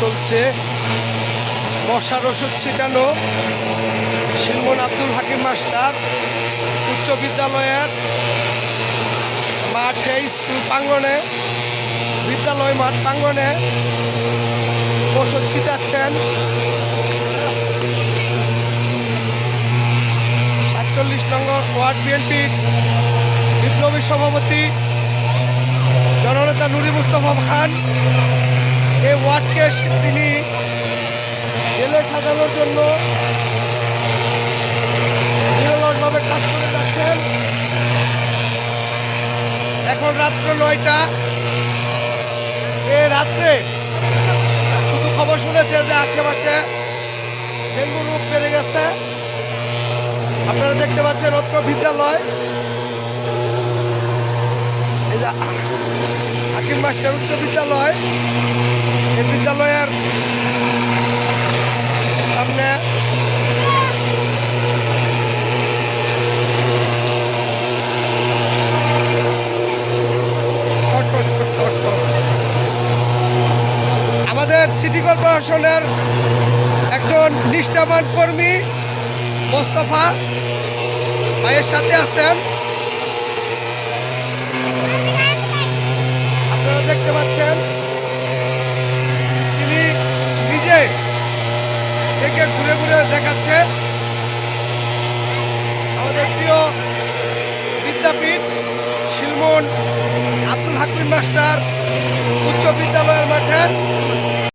চলছে। বর্ষার ওষুধ ছিটানো শিলমন আব্দুল হাকিম মাস্টার, উচ্চ বিদ্যালয়ের মাঠে স্কুল প্রাঙ্গনে বিদ্যালয় মাঠ প্রাঙ্গনে ওষুধ ছিটাচ্ছেন। সাতচল্লিশ নম্বর ওয়ার্ড বিএনপির বিপ্লবী সভাপতি জননেতা নুরি মুস্তফা খান এই ওয়ার্ডকে তিনি জেলে সাজানোর জন্য নিরলসভাবে কাজ করে যাচ্ছেন। এখন রাত্র নয়টা। এ রাত্রে শুধু খবর শুনেছে যে আশেপাশে ডেঙ্গু রোগ বেড়ে গেছে। আপনারা দেখতে পাচ্ছেন অত্র বিদ্যালয়। হাকিম মাস্টার উচ্চ বিদ্যালয়। এই বিদ্যালয়ের সামনে। আমাদের সিটি কর্পোরেশনের একজন নিষ্ঠাবান কর্মী মোস্তফা ভাইয়ের সাথে আছেন আপনারা দেখতে পাচ্ছেন তিনি নিজে থেকে ঘুরে ঘুরে দেখাচ্ছে। আমাদের প্রিয় বিদ্যাপীঠ শিলমন আব্দুল হাকিম মাস্টার উচ্চ বিদ্যালয়ের মাঠে।